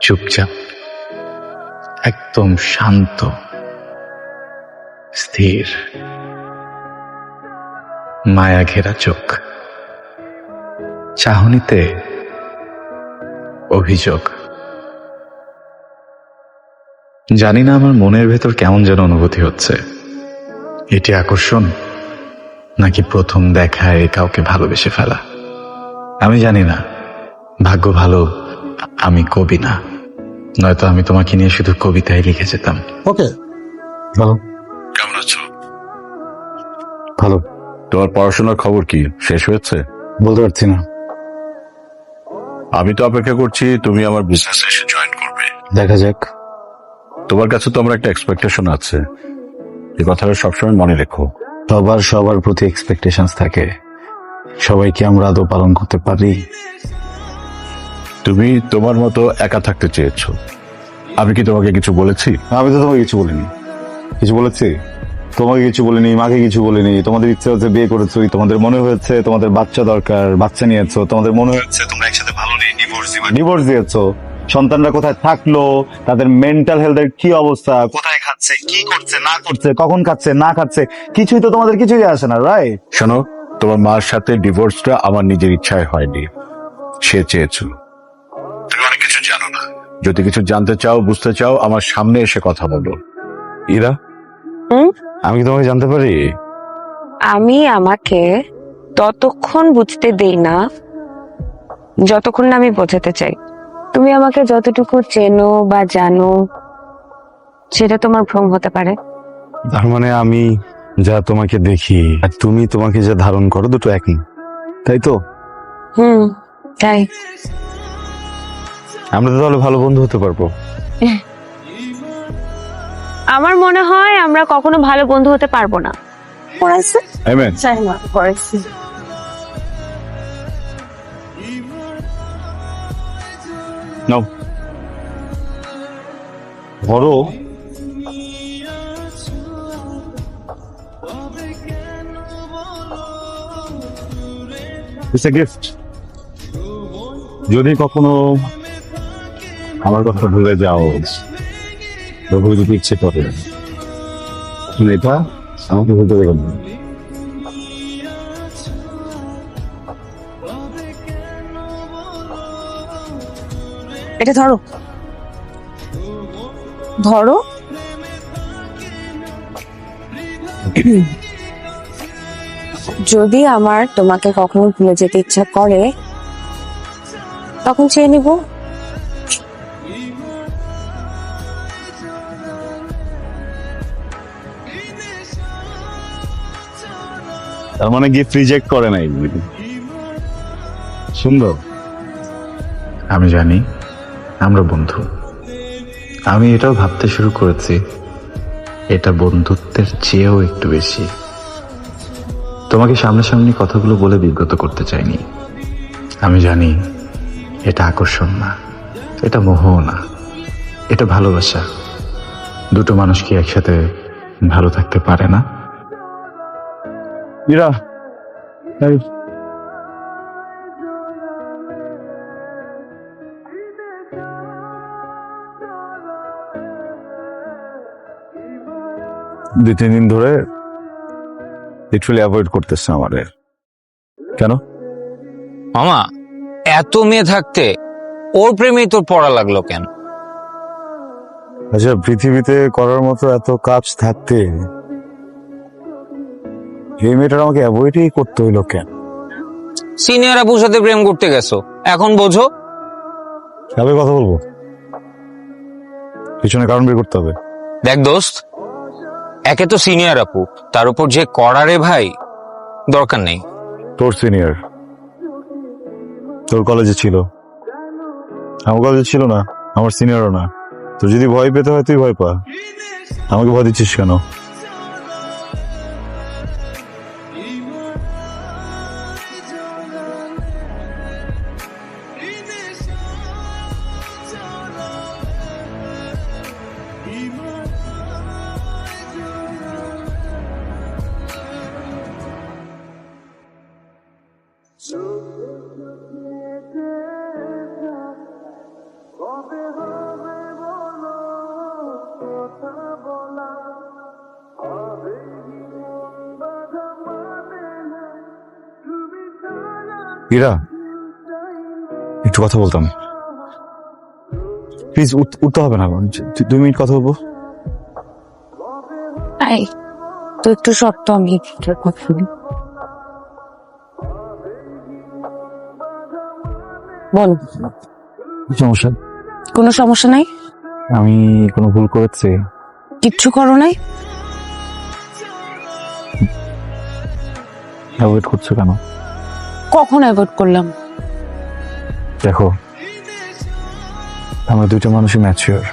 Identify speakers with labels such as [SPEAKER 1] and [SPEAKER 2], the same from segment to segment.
[SPEAKER 1] চুপচাপ, একদম শান্ত, স্থির মায়া ঘেরা চোখ। চাহনিতে অভিযোগ। জানি না আমার মনের ভেতর কেমন যেন অনুভূতি হচ্ছে। এটি আকর্ষণ নাকি প্রথম দেখায় কাউকে ভালোবেসে ফেলা? আমি জানি না। ভাগ্য ভালো আমি কবি না। নয়তো আমি তোমাকে নিয়ে শুধু কবিতাই লিখে যেতাম।
[SPEAKER 2] ওকে। ভালো।
[SPEAKER 1] কেমন আছো?
[SPEAKER 2] ভালো।
[SPEAKER 3] তোমার পড়াশোনার খবর কি? শেষ হয়েছে?
[SPEAKER 2] বলতে পারছি না।
[SPEAKER 3] আমি তো অপেক্ষা করছি তুমি আমার বিজনেসে এসে জয়েন করবে।
[SPEAKER 2] দেখা যাক।
[SPEAKER 3] তোমার কাছে তো আমার একটা এক্সপেকটেশন আছে। এই কথাটা সবসময় মনে রেখো।
[SPEAKER 2] সবার সবার প্রতি এক্সপেকটেশনস থাকে। সবাই কি আমরা আদৌ পালন করতে পারি?
[SPEAKER 3] তুমি তোমার মতো একা থাকতে চেয়েছো। আমি কি তোমাকে কিছু বলেছি?
[SPEAKER 2] আমি তো তোমাকে কিছু বলিনি। কিছু বলেছি? তোমাকে কিছু বলিনি মাকে কিছু বলিনি। তোমাদের ইচ্ছে হচ্ছে বিয়ে করেছ তোমাদের মনে হয়েছে তোমাদের বাচ্চা দরকার বাচ্চা নিয়েছো তোমাদের মনে হচ্ছে তোমরা একসাথে ভালো নেই ডিভোর্স ডিভোর্স দিয়েছ। সন্তানরা কোথায় থাকল তাদের মেন্টাল হেলথের কি অবস্থা কোথায় খাচ্ছে কি করছে না করছে কখন খাচ্ছে না খাচ্ছে কিছুই তো তোমাদের কিছুই আসে না রাইট
[SPEAKER 3] শোনো তোমার মার সাথে ডিভোর্সটা আমার নিজের ইচ্ছায় হয়নি। সে চেয়েছিল। তুমি অনেক কিছু জানো না। যদি কিছু জানতে চাও বুঝতে চাও আমার সামনে এসে কথা বলো।
[SPEAKER 2] ইরা
[SPEAKER 4] হুম?
[SPEAKER 2] আমি কি তোমাকে জানতে পারি?
[SPEAKER 4] আমি আমাকে ততক্ষণ বুঝতে দেই না যতক্ষণ না আমি বোঝাতে চাই। তুমি আমাকে যতটুকু চেনো বা জানো সেটা তোমার ভ্রম হতে পারে।
[SPEAKER 2] তার মানে আমি যা তোমাকে দেখি আর তুমি তোমাকে যা ধারণ করো দুটো একই। তাই তো?
[SPEAKER 4] হুম তাই।
[SPEAKER 2] আমরা তো তাহলে ভালো বন্ধু হতে পারব।
[SPEAKER 4] আমার মনে হয় আমরা কখনো ভালো বন্ধু হতে পারব না। পড়াইছে?
[SPEAKER 2] আমেন
[SPEAKER 4] পড়াইছে।
[SPEAKER 2] নাও। ধরো ইটস এ গিফট যদি কখনো আমার কথা ভুলে যাও প্রভু যদি ইচ্ছে করে এটা আমাকে ভুলতে দেবেন না।
[SPEAKER 4] এটা ধরো। ধরো। যদি আমার তোমাকে কখনো ভুলে যেতে ইচ্ছা করে তখন চেয়ে নিব।
[SPEAKER 2] তার মানে গিফট রিজেক্ট করে নাই। সুন্দর।
[SPEAKER 1] আমি জানি আমরা বন্ধু। আমি এটাও ভাবতে শুরু করেছি এটা বন্ধুত্বের চেয়েও একটু বেশি। তোমাকে সামনাসামনি কথাগুলো বলে বিব্রত করতে চাইনি। আমি জানি এটা আকর্ষণ না, এটা মোহ না, এটা ভালোবাসা। দুটো মানুষ কি একসাথে ভালো থাকতে পারে না?
[SPEAKER 2] দুই, তিন দিন ধরে লিটারালি অ্যাভয়েড করতেছে আমাদের। কেন?
[SPEAKER 5] মামা এত মেয়ে থাকতে ওর প্রেমেই তোর পড়া লাগল কেন?
[SPEAKER 2] আচ্ছা পৃথিবীতে করার মতো এত কাজ থাকতে এই মেয়েটার আমাকে অ্যাভয়েডই করতে হইল কেন?
[SPEAKER 5] সিনিয়র আপুর সাথে প্রেম করতে গেছো এখন বোঝো।
[SPEAKER 2] কবে কথা বলব। পিছনে কারণ বের করতে হবে।
[SPEAKER 5] দেখ দোস্ত একে তো সিনিয়র আপু। তার উপর যে করারে ভাই, দরকার নেই।
[SPEAKER 2] তোর সিনিয়র তোর কলেজে ছিল। আমার কলেজে ছিল না, আমার সিনিয়রও না। তো যদি ভয় পেতে হয়, তুই ভয় পা। আমাকে ভয় দিচ্ছিস কেন? ইরা একটু কথা বলতাম। প্লিজ উঠতে হবে না দুই মিনিট কথা বলব?
[SPEAKER 4] এই তো একটু শর্ত আমি কথা বলি। বল।
[SPEAKER 2] সমস্যা?
[SPEAKER 4] কোনো সমস্যা নাই?
[SPEAKER 2] আমি কোনো ভুল করেছি।
[SPEAKER 4] কিচ্ছু করো নাই?
[SPEAKER 2] অ্যাভয়েড করছ কেন?
[SPEAKER 4] কখন অ্যাভয়েড করলাম?
[SPEAKER 2] দেখো আমরা দুইটা মানুষই ম্যাচিওর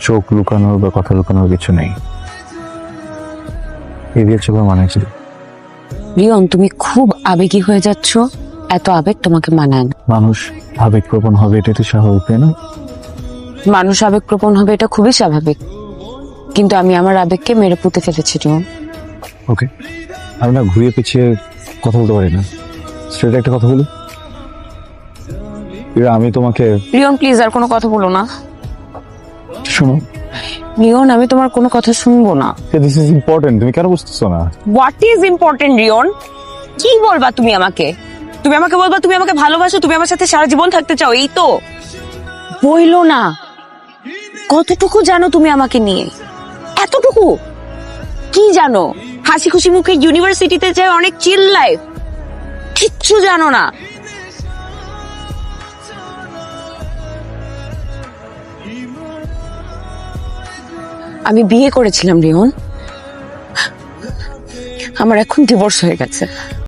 [SPEAKER 2] চোখ লুকানোর বা কথা লুকানোর কিছু নেই। এড়িয়ে চোখের মানে কি?
[SPEAKER 4] রিয়ন তুমি খুব আবেগী হয়ে যাচ্ছ। এত আবেগ তোমাকে মানায় না।
[SPEAKER 2] মানুষ আবেগপ্রবণ হবে এটা তো স্বাভাবিক তাই না?
[SPEAKER 4] মানুষ আবেগপ্রবণ হবে এটা খুবই স্বাভাবিক। কিন্তু আমি আমার আবেগকে মেরে পুঁতে ফেলেছি রিয়ন।
[SPEAKER 2] ওকে আমি না ঘুরিয়ে পিছিয়ে কথা বলতে পারি না। স্ট্রেট একটা কথা বলি ইরা, আমি তোমাকে
[SPEAKER 4] রিয়ন প্লিজ আর কোনো কথা বলো না।
[SPEAKER 2] শোনো।
[SPEAKER 4] রিয়ন আমি তোমার কোনো কথা শুনব না।
[SPEAKER 2] দিস ইজ ইম্পর্টেন্ট তুমি কেন বুঝতেছো না?
[SPEAKER 4] What is important reason? কি বলবা তুমি আমাকে? তুমি আমাকে বলবা তুমি আমাকে ভালোবাসো তুমি আমার সাথে সারা জীবন থাকতে চাও এই তো। বইলো না। কতটুকু জানো তুমি আমাকে নিয়ে? এতটুকু? কি জানো? হাসি খুশি মুখে ইউনিভার্সিটিতে যায় অনেক চিল লাইফ কিচ্ছু জানো না। আমি বিয়ে করেছিলাম রিয়ন আমার এখন ডিভোর্স হয়ে গেছে।